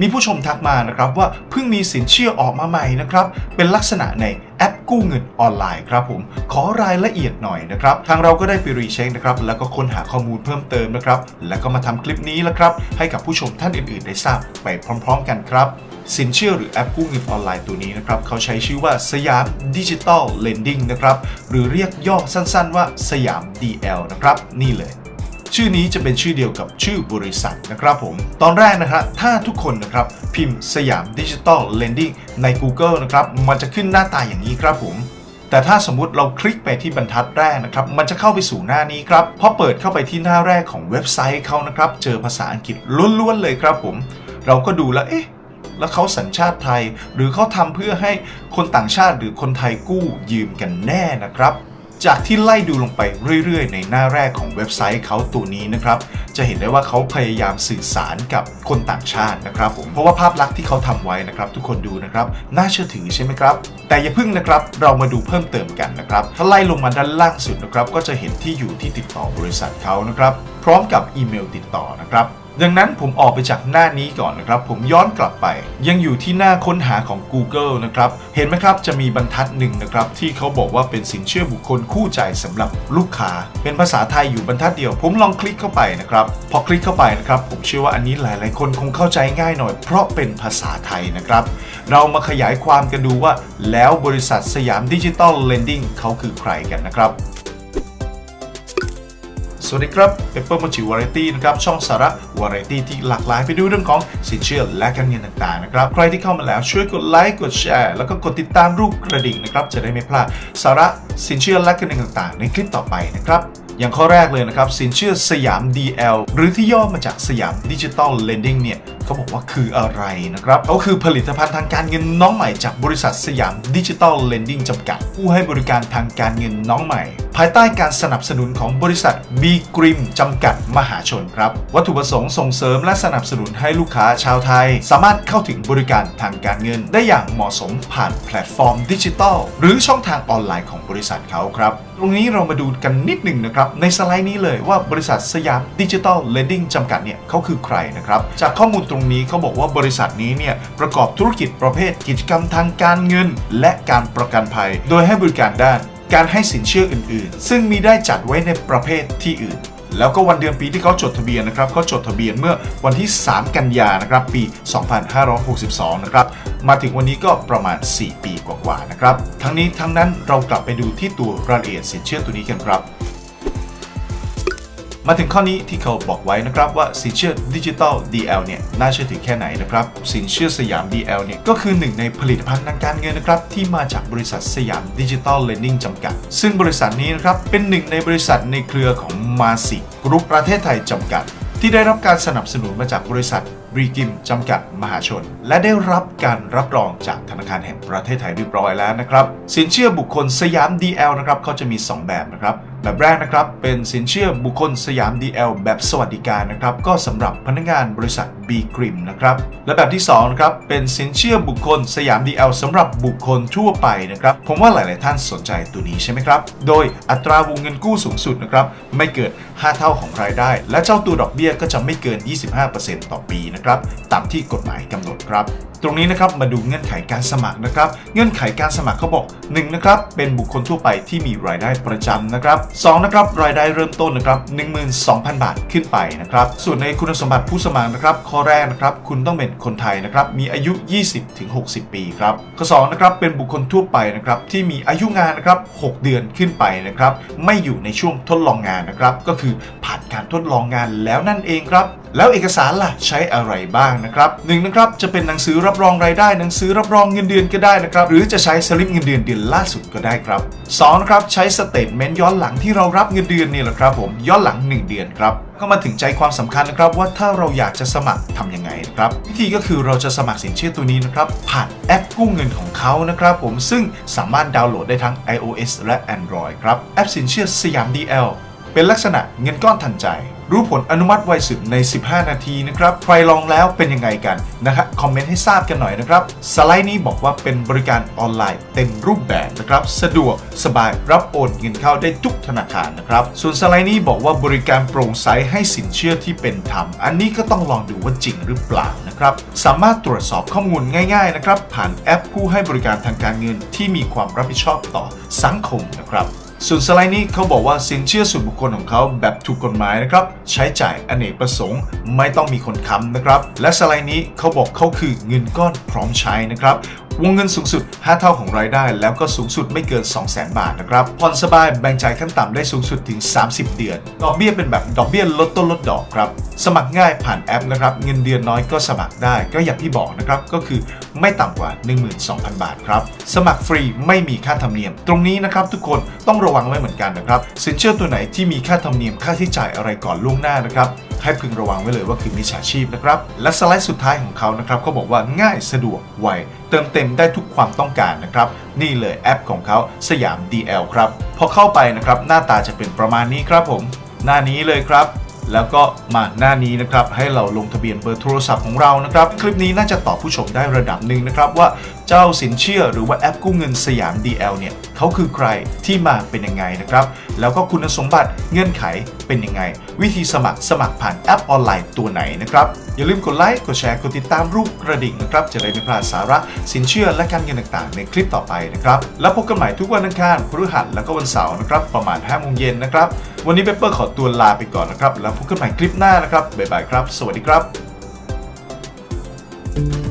มีผู้ชมทักมานะครับว่าเพิ่งมีสินเชื่อออกมาใหม่นะครับ เป็นลักษณะในแอปกู้เงินออนไลน์ครับผม ขอรายละเอียดหน่อยนะครับ ทางเราก็ได้ไปรีเช็คนะครับ แล้วก็ค้นหาข้อมูลเพิ่มเติมนะครับ แล้วก็มาทำคลิปนี้แล้วครับ ให้กับผู้ชมท่านอื่นๆ ได้ทราบไปพร้อม ๆ กันครับสินเชื่อหรือแอปกู้เงินออนไลน์ตัวนี้นะครับเขาใช้ชื่อว่าสยามดิจิตอลเลนดิ้งนะครับ หรือเรียกย่อสั้นๆว่าสยาม DL นะครับ นี่เลย ชื่อนี้จะเป็นชื่อเดียวกับชื่อบริษัทนะครับผม ตอนแรกนะครับถ้าทุกคนนะครับพิมพ์สยามดิจิ t a ลเลนดิ้งใน Google นะครับมันจะขึ้นหน้าตาอย่างนี้ครับผมแต่ถ้าสมมุติเราคลิกไปที่บรรทัดแรกนะครับ มันจะเข้าไปสู่หน้านี้ครับ พอเปิดเข้าไปที่หน้าแรกของเว็บไซต์เขานะครับ เจอภาษาอังกฤษล้วนๆเลยครับผม เราก็ดูแล้ว เอ๊ะ แล้วเขาสัญชาติไทย หรือเขาทำเพื่อให้คนต่างชาติหรือคนไทยกู้ยืมกันแน่นะครับ จากที่ไล่ดูลงไปเรื่อยๆ ในหน้าแรกของเว็บไซต์เขาตัวนี้นะครับ จะเห็นได้ว่าเขาพยายามสื่อสารกับคนต่างชาตินะครับผม เพราะว่าภาพลักษณ์ที่เขาทำไว้นะครับ ทุกคนดูนะครับ น่าเชื่อถือใช่ไหมครับ แต่อย่าพึ่งนะครับ เรามาดูเพิ่มเติมกันนะครับ ถ้าไล่ลงมาด้านล่างสุดนะครับ ก็จะเห็นที่อยู่ที่ติดต่อบริษัทเขานะครับ พร้อมกับอีเมลติดต่อนะครับ ดังนั้นผมออกไปจากหน้านี้ก่อนนะครับ ผมย้อนกลับไป ยังอยู่ที่หน้าค้นหาของ Google นะครับ เห็นไหมครับจะมีบรรทัดหนึ่งนะครับ ที่เขาบอกว่าเป็นสินเชื่อบุคคลคู่ใจสำหรับลูกค้า เป็นภาษาไทยอยู่บรรทัดเดียว ผมลองคลิกเข้าไปนะครับ พอคลิกเข้าไปนะครับ ผมเชื่อว่าอันนี้หลาย ๆ คนคงเข้าใจง่ายหน่อย เพราะเป็นภาษาไทยนะครับ เรามาขยายความกันดูว่า แล้วบริษัทสยามดิจิตอลเลนดิ้งเขาคือใครกันนะครับ วัสดีครับเปเปอร์ม c จิวาไรตี้นะครับช่องสาระวาไรตี้ที่หลากหลายไปดูเรื่องของสินเชื่อและการเงินต่างๆนะครับใครที่เข้ามาแล้วช่วยกดไลค์กดแชร์แล้วก็กดติดตามรูปกระดิ่งนะครับจะได้ไม่พลาดสาระสินเชื่อและการเงินต่างๆ ในคลิปต่อไปนะครับอย่างข้อแรกเลยนะครับสินเชื่อสยาม DL หรือที่ย่อมาจากสยามดิจิตอลเลนดิ้งเนี่ย เขาบอกว่าคืออะไรนะครับเขาคือผลิตภัณฑ์ทางการเงินน้องใหม่จากบริษัทสยามดิจิ t a ลเลนดิ้งจำกัด ผู้ให้บริการทางการเงินน้องใหม่ ภายใต้การสนับสนุนของบริษัท B Grim จำกัดมหาชนครับ วัตถุประสงค์ส่งเสริมและสนับสนุนให้ลูกค้าชาวไทย สามารถเข้าถึงบริการทางการเงิน ได้อย่างเหมาะสมผ่านแพลตฟอร์มดิจิทัลหรือช่องทางออนไลน์ของบริษัทเขาครับตรงนี้เรามาดูกันนิดหนึ่งนะครับ ในสไลด์นี้เลยว่าบริษัทสยามดิจิทัลเลนดิ้งจำกัดเนี่ยเขาคือใครนะครับจากข้อมูลตรงนี้เขาบอกว่าบริษัทนี้เนี่ยประกอบธุรกิจประเภทกิจกรรมทางการเงิน และการประกันภัย โดยให้บริการด้าน การให้สินเชื่ออื่น ๆ ซึ่งมีได้จัดไว้ในประเภทที่อื่นแล้วก็วันเดือนปีที่เขาจดทะเบียนนะครับเขาจดทะเบียนเมื่อวันที่ 3 กันยานะครับปี 2562 นะครับ มาถึงวันนี้ก็ประมาณ 4 ปีกว่าๆนะครับ ทั้งนี้ทั้งนั้นเรากลับไปดูที่ตัวรายละเอียดสินเชื่อตัวนี้กันครับ มาถึงข้อนี้ที่เขาบอกไว้นะครับว่าสินเชื่อดิจิตอล DL เนี่ยน่าเชื่อถือแค่ไหนนะครับสินเชื่อสยาม DL เนี่ยก็คือหนึ่งในผลิตภัณฑ์ทางการเงินนะครับที่มาจากบริษัทสยามดิจิตอลเลนดิ้งจำกัด ซึ่งบริษัทนี้นะครับเป็นหนึ่งในบริษัทในเครือของมาสิกรุ๊ปประเทศไทยจำกัด ที่ได้รับการสนับสนุนมาจากบริษัทบรีกิมจำกัดมหาชน และได้รับการรับรองจากธนาคารแห่งประเทศไทยเรียบร้อยแล้วนะครับสินเชื่อบุคคลสยาม DL นะครับเขาจะมี 2 แบบนะครับ แบบแรกนะครับ เป็นสินเชื่อบุคคลสยาม DL แบบสวัสดิการนะครับ ก็สำหรับพนักงานบริษัท B Grim นะครับ และแบบที่2นะครับ เป็นสินเชื่อบุคคลสยาม DL สำหรับบุคคลทั่วไปนะครับ ผมว่าหลาย ๆ ท่านสนใจตัวนี้ใช่ไหมครับ โดยอัตราวงเงินกู้สูงสุดนะครับ ไม่เกิน 5 เท่าของรายได้ และเจ้าตัวดอกเบี้ยก็จะไม่เกิน 25%ต่อปีนะครับ ตามที่กฎหมายกำหนดครับ ตรงนี้นะครับมาดูเงื่อนไขการสมัครนะครับ เงื่อนไขการสมัครเขาบอก1นะครับเป็นบุคคลทั่วไปที่มีรายได้ประจำนะครับ2นะครับรายได้เริ่มต้นนะครับ12,000 บาทขึ้นไปนะครับ ส่วนในคุณสมบัติผู้สมัครนะครับ ข้อแรกนะครับคุณต้องเป็นคนไทยนะครับมีอายุ 20-60 ปีครับข้อ2นะครับเป็นบุคคลทั่วไปนะครับที่มีอายุงานนะครับ6เดือนขึ้นไปนะครับไม่อยู่ในช่วงทดลองงานนะครับก็คือผ่านการทดลองงานแล้วนั่นเองครับ แล้วเอกสารล่ะใช้อะไรบ้างนะครับหนึ่งนะครับจะเป็นหนังสือรับรองรายได้หนังสือรับรองเงินเดือนก็ได้นะครับหรือจะใช้สลิปเงินเดือนเดือนล่าสุดก็ได้ครับสองนะครับใช้สเตทเมนต์ย้อนหลังที่เรารับเงินเดือนนี่แหละครับผมย้อนหลัง 1 เดือนครับก็มาถึงใจความสำคัญนะครับว่าถ้าเราอยากจะสมัครทำยังไงนะครับวิธีก็คือเราจะสมัครสินเชื่อตัวนี้นะครับผ่านแอปกู้เงินของเขานะครับผมซึ่งสามารถดาวน์โหลดได้ทั้ง iOS และ Android ครับแอปสินเชื่อสยาม DL เป็นลักษณะเงินก้อนทันใจ รู้ผลอนุมัติไวสุดใน 15 นาทีนะครับใครลองแล้วเป็นยังไงกันนะครับคอมเมนต์ให้ทราบกันหน่อยนะครับ สไลด์นี้บอกว่าเป็นบริการออนไลน์เต็มรูปแบบนะครับสะดวกสบายรับโอนเงินเข้าได้ทุกธนาคารนะครับส่วนสไลด์นี้บอกว่าบริการโปร่งใสให้สินเชื่อที่เป็นธรรม อันนี้ก็ต้องลองดูว่าจริงหรือเปล่านะครับสามารถตรวจสอบข้อมูลง่ายๆนะครับผ่านแอปผู้ให้บริการทางการเงินที่มีความรับผิดชอบต่อสังคมนะครับ ส่วนสไลด์นี้เขาบอกว่าสินเชื่อส่วนบุคคลของเขาแบบถูกกฎหมายนะครับใช้จ่ายอเนกประสงค์ไม่ต้องมีคนค้ำนะครับ และสไลด์นี้เขาบอกเขาคือเงินก้อนพร้อมใช้นะครับวงเงินสูงสุด 5 เท่าของรายได้ แล้วก็สูงสุดไม่เกิน 200,000 บาทนะครับผ่อนสบายแบ่งจ่ายขั้นต่ำได้สูงสุดถึง 30 เดือน ดอกเบี้ยเป็นแบบดอกเบี้ยลดต้นลดดอกครับ สมัครง่ายผ่านแอปนะครับเงินเดือนน้อยก็สมัครได้ ก็อย่างที่บอกนะครับก็คือไม่ต่ำกว่า 12,000 บาทครับ สมัครฟรีไม่มีค่าธรรมเนียม ตรงนี้นะครับทุกคนต้องระวังไว้เหมือนกันนะครับ สินเชื่อตัวไหนที่มีค่าธรรมเนียมค่าใช้จ่ายอะไรก่อนล่วงหน้านะครับให้พึงระวังไว้เลยว่าคือมิจฉาชีพนะครับ และสไลด์สุดท้ายของเขานะครับเขาบอกว่าง่ายสะดวกไวเติมเต็มได้ทุกความต้องการนะครับ นี่เลยแอปของเขาสยาม DL ครับพอเข้าไปนะครับหน้าตาจะเป็นประมาณนี้ครับผม หน้านี้เลยครับ แล้วก็มาหน้านี้นะครับให้เราลงทะเบียนเบอร์โทรศัพท์ของเรานะครับ คลิปนี้น่าจะตอบผู้ชมได้ระดับหนึ่งนะครับว่าเจ้าสินเชื่อหรือว่าแอปกู้เงินสยาม DL เนี่ยเขาคือใครที่มาเป็นยังไงนะครับ แล้วก็คุณสมบัติเงื่อนไขเป็นยังไง วิธีสมัครสมัครผ่านแอปออนไลน์ตัวไหนนะครับ อย่าลืมกดไลค์กดแชร์กดติดตามรูปกระดิ่งนะครับจะได้ไม่พลาดสาระสินเชื่อและการเงินต่างๆ ในคลิปต่อไปนะครับแล้วพบกันใหม่ทุกวันอังคารพฤหัสแล้วก็วันเสาร์นะครับประมาณ5โมงเย็นนะครับ วันนี้เปเปอร์ขอตัวลาไปก่อนนะครับ แล้วพบกันใหม่คลิปหน้านะครับ บ๊ายบายครับ สวัสดีครับ